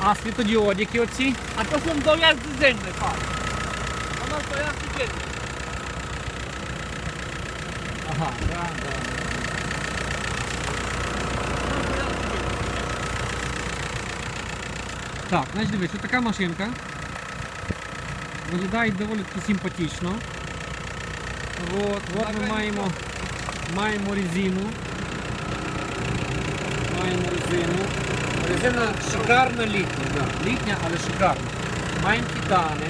А, світодіодики оці? А то dojazdy dzienne, patrz. To masz dojazdy dzienne. Ага, да, да. Так, значить дивись, така машинка. Виглядає доволі симпатично. От, от ми маємо, маємо резину. Маємо резину. Резина шикарна літня, да. літня, але шикарна. Маємо титани.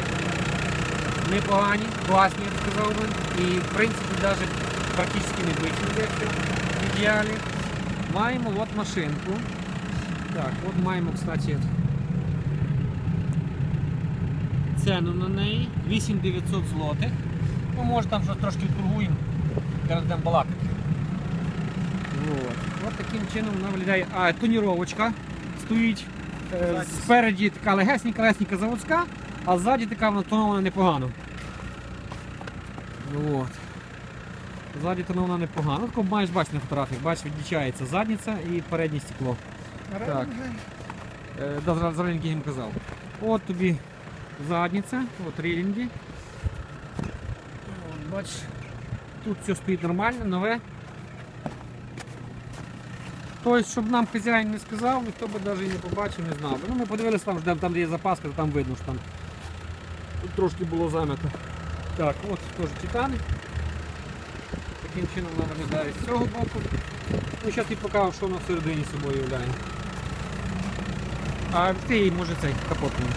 Непогані, класні, я сказав би. І в принципі навіть практично не биті, якщо в ідеалі. Маємо от машинку. Так, от маємо, кстати, ціну на неї 8900 злотих. Ну, може там щось трошки торгуємо, зараз балакати. От. Таким чином вона виглядає. А, тоніровочка стоїть. Е, спереді така легесенька, легесенька заводська, а ззаді така вона тонована непогано. От. Ззаді тонована непогано. Ну, Тако маєш бачити на фотографіях, бачиш, відлічається задниця і переднє стекло. Так. Е, да, зра- зразу їм казав. От тобі задниця, от рілінги. От, Бач, тут все стоїть нормально, нове. Тобто, щоб нам хазяїн не сказав, ніхто би навіть і не побачив, не знав. Ну, ми подивилися там, ждемо, там де є запаска, там видно, що там трошки було замято. Так, от теж титани. Таким чином вона виглядає з цього боку. Ну, зараз ти покажу, що вона всередині собою являє. А ти може цей капот мені.